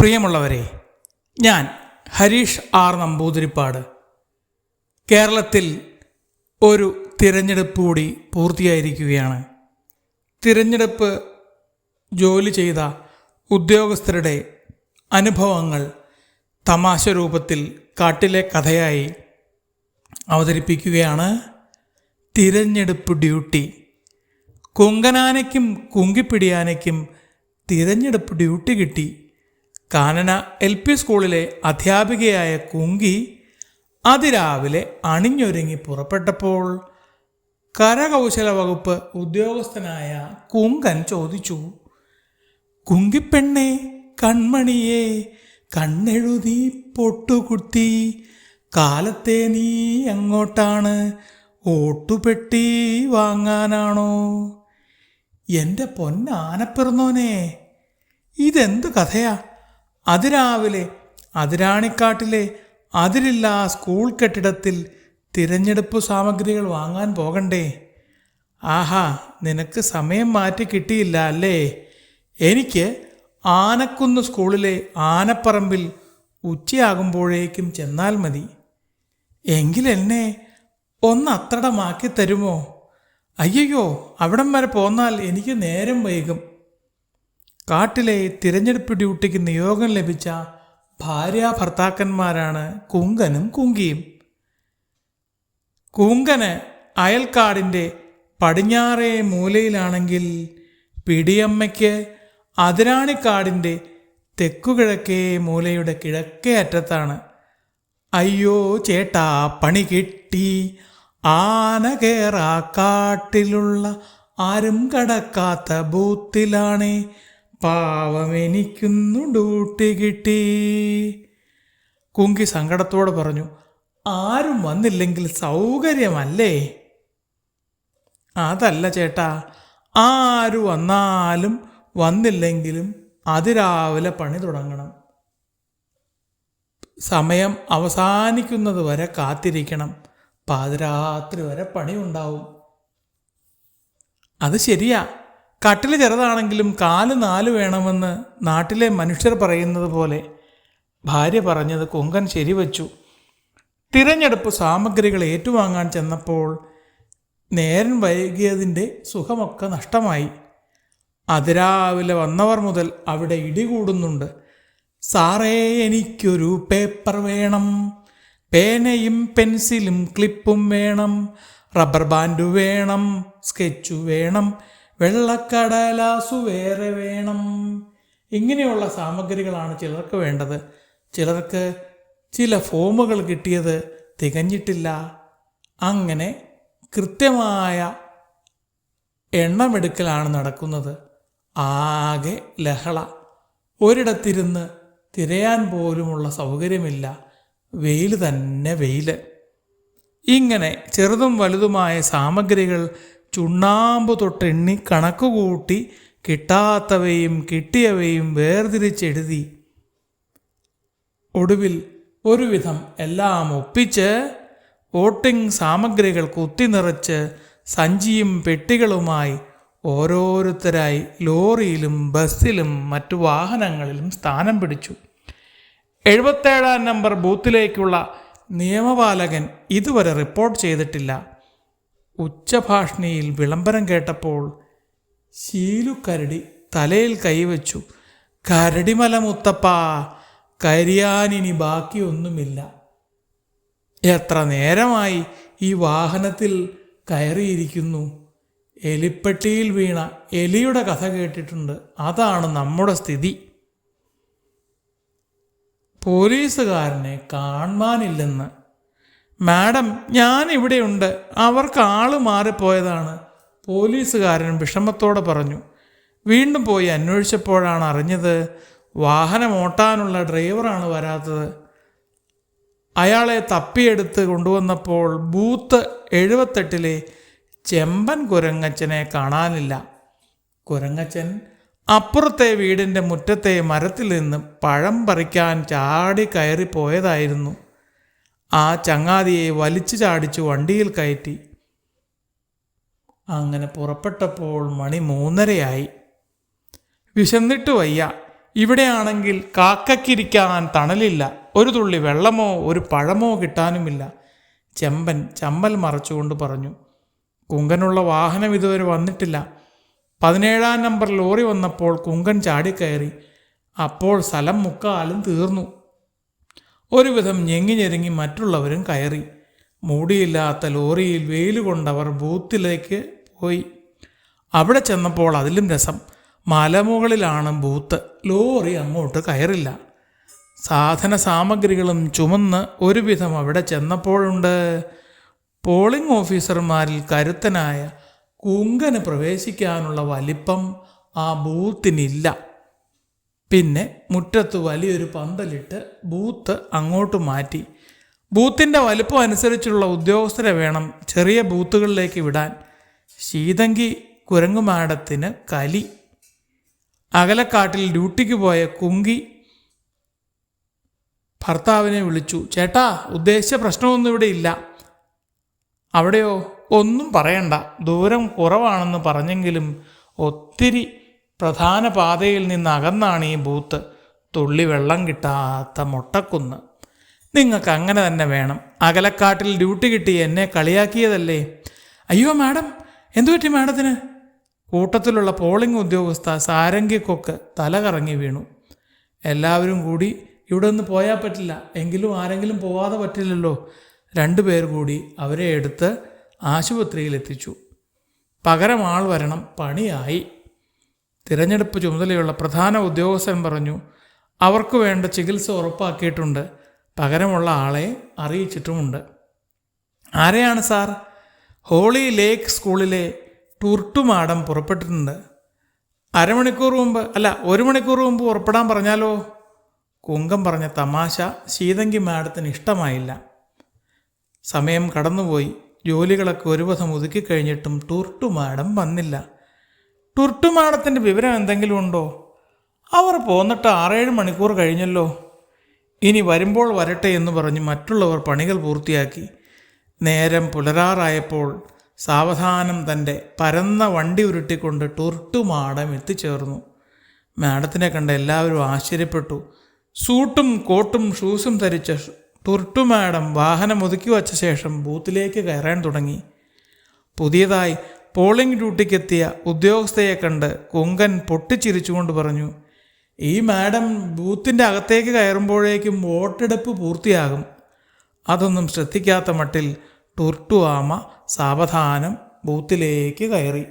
പ്രിയമുള്ളവരെ ഞാൻ ഹരീഷ് ആർ നമ്പൂതിരിപ്പാട്. കേരളത്തിൽ ഒരു തിരഞ്ഞെടുപ്പ് കൂടി പൂർത്തിയായിരിക്കുകയാണ്. തിരഞ്ഞെടുപ്പ് ജോലി ചെയ്ത ഉദ്യോഗസ്ഥരുടെ അനുഭവങ്ങൾ തമാശ രൂപത്തിൽ കാട്ടിലെ കഥയായി അവതരിപ്പിക്കുകയാണ്. തിരഞ്ഞെടുപ്പ് ഡ്യൂട്ടി. കുങ്കനാനയ്ക്കും കുങ്കിപ്പിടിയാനയ്ക്കും തിരഞ്ഞെടുപ്പ് ഡ്യൂട്ടി കിട്ടി. കാനന എൽ പി സ്കൂളിലെ അധ്യാപികയായ കുങ്കി അതിരാവിലെ അണിഞ്ഞൊരുങ്ങി പുറപ്പെട്ടപ്പോൾ കരകൗശല വകുപ്പ് ഉദ്യോഗസ്ഥനായ കുങ്കൻ ചോദിച്ചു കുങ്കിപ്പെണ്ണേ കൺമണിയെ കണ്ണെഴുതി പൊട്ടുകുത്തി കാലത്തെ നീ എങ്ങോട്ടാണ് ഓട്ടുപെട്ടി വാങ്ങാനാണോ? എന്റെ പൊന്നാനപ്പിറന്നോനെ ഇതെന്ത് കഥയാ? അതിരാവിലെ അതിരാണിക്കാട്ടിലെ അതിരില്ല സ്കൂൾ കെട്ടിടത്തിൽ തിരഞ്ഞെടുപ്പ് സാമഗ്രികൾ വാങ്ങാൻ പോകണ്ടേ? ആഹാ നിനക്ക് സമയം മാറ്റി കിട്ടിയില്ല അല്ലേ? എനിക്ക് ആനക്കുന്ന് സ്കൂളിലെ ആനപ്പറമ്പിൽ ഉച്ചയാകുമ്പോഴേക്കും ചെന്നാൽ മതി. എങ്കിലെന്നെ ഒന്ന് അത്രടമാക്കി തരുമോ? അയ്യയ്യോ അവിടം വരെ പോന്നാൽ എനിക്ക് നേരം വൈകും. കാട്ടിലെ തിരഞ്ഞെടുപ്പ് ഡ്യൂട്ടിക്ക് നിയോഗം ലഭിച്ച ഭാര്യ ഭർത്താക്കന്മാരാണ് കുങ്കനും കുങ്കിയും. കുങ്കന് അയൽക്കാടിന്റെ പടിഞ്ഞാറേ മൂലയിലാണെങ്കിൽ പിടിയമ്മയ്ക്ക് അതിരാണിക്കാടിന്റെ തെക്കുകിഴക്കേ മൂലയുടെ കിഴക്കേ അറ്റത്താണ്. അയ്യോ ചേട്ടാ പണി കിട്ടി. ആന കേറാ കാട്ടിലുള്ള ആരും കടക്കാത്ത ബൂത്തിലാണേ. പാവം എനിക്കുന്നു ഡ്യൂട്ടി കിട്ടി. കുങ്കി സങ്കടത്തോടെ പറഞ്ഞു ആരും വന്നില്ലെങ്കിൽ സൗകര്യമല്ലേ? അതല്ല ചേട്ടാ ആര് വന്നാലും വന്നില്ലെങ്കിലും അതിരാവിലെ പണി തുടങ്ങണം. സമയം അവസാനിക്കുന്നത് വരെ കാത്തിരിക്കണം. പാതിരാത്രി വരെ പണിയുണ്ടാവും. അത് ശരിയാ. കട്ടിൽ ചെറുതാണെങ്കിലും കാൽ നാല് വേണമെന്ന് നാട്ടിലെ മനുഷ്യർ പറയുന്നത് പോലെ ഭാര്യ പറഞ്ഞത് കൊങ്കൻ ശരിവച്ചു തിരഞ്ഞെടുപ്പ് സാമഗ്രികൾ ഏറ്റുവാങ്ങാൻ ചെന്നപ്പോൾ നേരം വൈകിയതിന്റെ സുഖമൊക്കെ നഷ്ടമായി. അതിരാവിലെ വന്നവർ മുതൽ അവിടെ ഇടികൂടുന്നുണ്ട് സാറേ എനിക്കൊരു പേപ്പർ വേണം. പേനയും പെൻസിലും ക്ലിപ്പും വേണം. റബ്ബർ ബാൻഡ് വേണം. സ്കെച്ചു വേണം. വെള്ളക്കടലാസു വേറെ വേണം. ഇങ്ങനെയുള്ള സാമഗ്രികളാണ് ചിലർക്ക് വേണ്ടത്. ചിലർക്ക് ചില ഫോമുകൾ കിട്ടിയത് തികഞ്ഞിട്ടില്ല. അങ്ങനെ കൃത്യമായ എണ്ണമെടുക്കലാണ് നടക്കുന്നത്. ആകെ ലഹള. ഒരിടത്തിരുന്ന് തിരയാൻ പോലുമുള്ള സൗകര്യമില്ല. വെയിൽ തന്നെ വെയിൽ ഇങ്ങനെ ചെറുതും വലുതുമായ സാമഗ്രികൾ ചുണ്ണാമ്പ് തൊട്ടെണ്ണി കണക്ക് കൂട്ടി കിട്ടാത്തവയും കിട്ടിയവയും വേർതിരിച്ചെഴുതി. ഒടുവിൽ ഒരുവിധം എല്ലാം ഒപ്പിച്ച് വോട്ടിംഗ് സാമഗ്രികൾ കുത്തി നിറച്ച് സഞ്ചിയും പെട്ടികളുമായി ഓരോരുത്തരായി ലോറിയിലും ബസ്സിലും മറ്റു വാഹനങ്ങളിലും സ്ഥാനം പിടിച്ചു. എഴുപത്തേഴാം നമ്പർ ബൂത്തിലേക്കുള്ള നിയമപാലകൻ ഇതുവരെ റിപ്പോർട്ട് ചെയ്തിട്ടില്ല. ഉച്ചഭാഷണിയിൽ വിളംബരം കേട്ടപ്പോൾ ശീലു കരടി തലയിൽ കൈവച്ചു. കരടിമല മുത്തപ്പ കരിയാനിനി ബാക്കിയൊന്നുമില്ല. എത്ര നേരമായി ഈ വാഹനത്തിൽ കയറിയിരിക്കുന്നു? എലിപ്പെട്ടിയിൽ വീണ എലിയുടെ കഥ കേട്ടിട്ടുണ്ട്. അതാണ് നമ്മുടെ സ്ഥിതി. പോലീസുകാരനെ കാണാനില്ലെന്ന് മാഡം ഞാൻ ഇവിടെയുണ്ട് അവർക്ക് ആൾ മാറിപ്പോയതാണ്. പോലീസുകാരൻ വിഷമത്തോടെ പറഞ്ഞു. വീണ്ടും പോയി അന്വേഷിച്ചപ്പോഴാണ് അറിഞ്ഞത് വാഹനം ഓട്ടാനുള്ള ഡ്രൈവറാണ് വരാത്തത്. അയാളെ തപ്പിയെടുത്ത് കൊണ്ടുവന്നപ്പോൾ ബൂത്ത് എഴുപത്തെട്ടിലെ ചെമ്പൻ കുരങ്ങച്ചനെ കാണാനില്ല. കുരങ്ങച്ചൻ അപ്പുറത്തെ വീടിന്റെ മുറ്റത്തെ മരത്തിൽ നിന്ന് പഴം പറിക്കാൻ ചാടി കയറി പോയതായിരുന്നു ആ ചങ്ങാതിയെ വലിച്ചു ചാടിച്ചു വണ്ടിയിൽ കയറ്റി. അങ്ങനെ പുറപ്പെട്ടപ്പോൾ മണി മൂന്നരയായി. വിശന്നിട്ട് വയ്യ. ഇവിടെയാണെങ്കിൽ കാക്കക്കിരിക്കാൻ തണലില്ല. ഒരു തുള്ളി വെള്ളമോ ഒരു പഴമോ കിട്ടാനുമില്ല. ചെമ്പൻ ചമ്മൽ മറച്ചുകൊണ്ട് പറഞ്ഞു. കുങ്കനുള്ള വാഹനം ഇതുവരെ വന്നിട്ടില്ല. പതിനേഴാം നമ്പർ ലോറി വന്നപ്പോൾ കുങ്കൻ ചാടിക്കയറി. അപ്പോൾ സ്ഥലം മുക്കാലും തീർന്നു. ഒരുവിധം ഞെങ്ങി ഞെരുങ്ങി മറ്റുള്ളവരും കയറി. മൂടിയില്ലാത്ത ലോറിയിൽ വെയിൽ കൊണ്ടവർ ബൂത്തിലേക്ക് പോയി. അവിടെ ചെന്നപ്പോൾ അതിലും രസം. മലമുകളിലാണ് ബൂത്ത്. ലോറി അങ്ങോട്ട് കയറില്ല. സാധന സാമഗ്രികളും ചുമന്ന് ഒരുവിധം അവിടെ ചെന്നപ്പോഴുണ്ട്. പോളിംഗ് ഓഫീസർമാരിൽ കരുത്തനായ കുങ്കന് പ്രവേശിക്കാനുള്ള വലിപ്പം ആ ബൂത്തിനില്ല. പിന്നെ മുറ്റത്ത് വലിയൊരു പന്തലിട്ട് ബൂത്ത് അങ്ങോട്ട് മാറ്റി. ബൂത്തിന്റെ വലുപ്പം അനുസരിച്ചുള്ള ഉദ്യോഗസ്ഥരെ വേണം ചെറിയ ബൂത്തുകളിലേക്ക് വിടാൻ. ശീതങ്കി കുരങ്ങുമാടത്തിന് കലി. അകലക്കാട്ടിൽ ഡ്യൂട്ടിക്ക് പോയ കുങ്കി ഭർത്താവിനെ വിളിച്ചു. ചേട്ടാ ഉദ്ദേശിച്ച പ്രശ്നമൊന്നും ഇവിടെ ഇല്ല. അവിടെയോ? ഒന്നും പറയണ്ട. ദൂരം കുറവാണെന്ന് പറഞ്ഞെങ്കിലും ഒത്തിരി പ്രധാന പാതയിൽ നിന്ന് അകന്നാണ് ഈ ബൂത്ത്. തുള്ളി വെള്ളം കിട്ടാത്ത മൊട്ടക്കുന്ന്. നിങ്ങൾക്ക് അങ്ങനെ തന്നെ വേണം. അകലക്കാട്ടിൽ ഡ്യൂട്ടി കിട്ടി എന്നെ കളിയാക്കിയതല്ലേ? അയ്യോ മാഡം എന്തു പറ്റി മാഡത്തിന്? കൂട്ടത്തിലുള്ള പോളിംഗ് ഉദ്യോഗസ്ഥ സാരംഗിക്കൊക്ക് തലകറങ്ങി വീണു. എല്ലാവരും കൂടി ഇവിടെ നിന്ന് പോയാൽ പറ്റില്ല. എങ്കിലും ആരെങ്കിലും പോവാതെ പറ്റില്ലല്ലോ. രണ്ടു പേർ കൂടി അവരെ എടുത്ത് ആശുപത്രിയിൽ എത്തിച്ചു പകരം ആൾ വരണം. പണിയായി. തിരഞ്ഞെടുപ്പ് ചുമതലയുള്ള പ്രധാന ഉദ്യോഗസ്ഥൻ പറഞ്ഞു അവർക്ക് വേണ്ട ചികിത്സ ഉറപ്പാക്കിയിട്ടുണ്ട്. പകരമുള്ള ആളെ അറിയിച്ചിട്ടുമുണ്ട്. ആരെയാണ് സാർ? ഹോളി ലേക്ക് സ്കൂളിലെ ടൂർട്ടുമാടം പുറപ്പെട്ടിട്ടുണ്ട്. അരമണിക്കൂർ മുമ്പ് അല്ല ഒരു മണിക്കൂർ മുമ്പ് പുറപ്പെടാൻ പറഞ്ഞാലോ? കുങ്കം പറഞ്ഞ തമാശ ശീതങ്കി മാഡത്തിന് ഇഷ്ടമായില്ല. സമയം കടന്നുപോയി. ജോലികളൊക്കെ ഒരുവധം ഒതുക്കി കഴിഞ്ഞിട്ടും ടൂർട്ടു മാഡം വന്നില്ല. ടൂർട്ടു മാഡത്തിന്റെ വിവരം എന്തെങ്കിലും ഉണ്ടോ? അവർ പോന്നിട്ട് ആറേഴ് മണിക്കൂർ കഴിഞ്ഞല്ലോ. ഇനി വരുമ്പോൾ വരട്ടെ എന്ന് പറഞ്ഞ് മറ്റുള്ളവർ പണികൾ പൂർത്തിയാക്കി. നേരം പുലരാറായപ്പോൾ സാവധാനം തന്റെ പരന്ന വണ്ടി ഉരുട്ടിക്കൊണ്ട് ടുർട്ടുമാടം എത്തിച്ചേർന്നു. മാഡത്തിനെ കണ്ട് എല്ലാവരും ആശ്ചര്യപ്പെട്ടു. സൂട്ടും കോട്ടും ഷൂസും ധരിച്ച ടുർട്ടു മാഡം വാഹനം ഒതുക്കി വച്ച ശേഷം ബൂത്തിലേക്ക് കയറാൻ തുടങ്ങി. പുതിയതായി പോളിംഗ് ഡ്യൂട്ടിക്കെത്തിയ ഉദ്യോഗസ്ഥയെ കണ്ട് കൊങ്കൻ പൊട്ടിച്ചിരിച്ചുകൊണ്ട് പറഞ്ഞു ഈ മാഡം ബൂത്തിന്റെ അകത്തേക്ക് കയറുമ്പോഴേക്കും വോട്ടെടുപ്പ് പൂർത്തിയാകും. അതൊന്നും ശ്രദ്ധിക്കാത്ത മട്ടിൽ ടുർട്ടു ആമ സാവധാനം ബൂത്തിലേക്ക് കയറി.